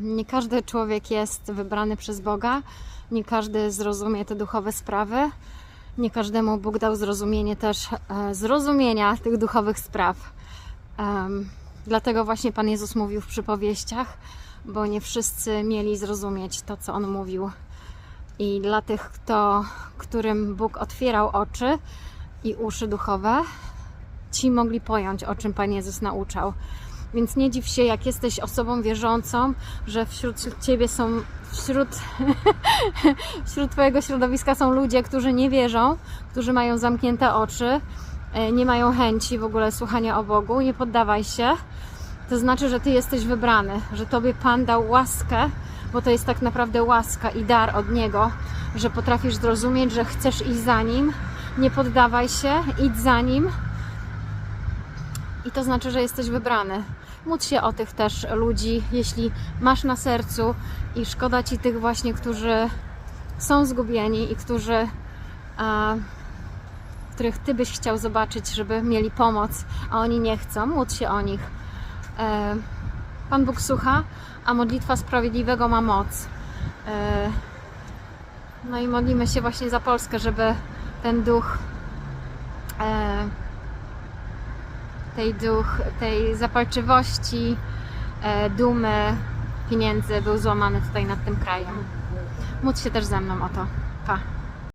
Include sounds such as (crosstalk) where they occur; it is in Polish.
Nie każdy człowiek jest wybrany przez Boga, nie każdy zrozumie te duchowe sprawy, nie każdemu Bóg dał zrozumienie też e, zrozumienia tych duchowych spraw. Dlatego właśnie Pan Jezus mówił w przypowieściach, bo nie wszyscy mieli zrozumieć to, co On mówił. I dla tych, kto, którym Bóg otwierał oczy i uszy duchowe, ci mogli pojąć, o czym Pan Jezus nauczał. Więc nie dziw się, jak jesteś osobą wierzącą, że wśród ciebie są, wśród, (laughs) wśród twojego środowiska są ludzie, którzy nie wierzą, którzy mają zamknięte oczy, e, nie mają chęci w ogóle słuchania o Bogu. Nie poddawaj się. To znaczy, że ty jesteś wybrany, że tobie Pan dał łaskę, bo to jest tak naprawdę łaska i dar od Niego, że potrafisz zrozumieć, że chcesz iść za Nim. Nie poddawaj się, idź za Nim. I to znaczy, że jesteś wybrany. Módl się o tych też ludzi, jeśli masz na sercu i szkoda ci tych właśnie, którzy są zgubieni i którzy, a, których ty byś chciał zobaczyć, żeby mieli pomoc, a oni nie chcą. Módl się o nich. E, Pan Bóg słucha, a modlitwa sprawiedliwego ma moc. E, no i modlimy się właśnie za Polskę, żeby ten duch e, tej duch, tej zapalczywości, e, dumy, pieniędzy był złamany tutaj nad tym krajem. Módl się też ze mną o to. Pa.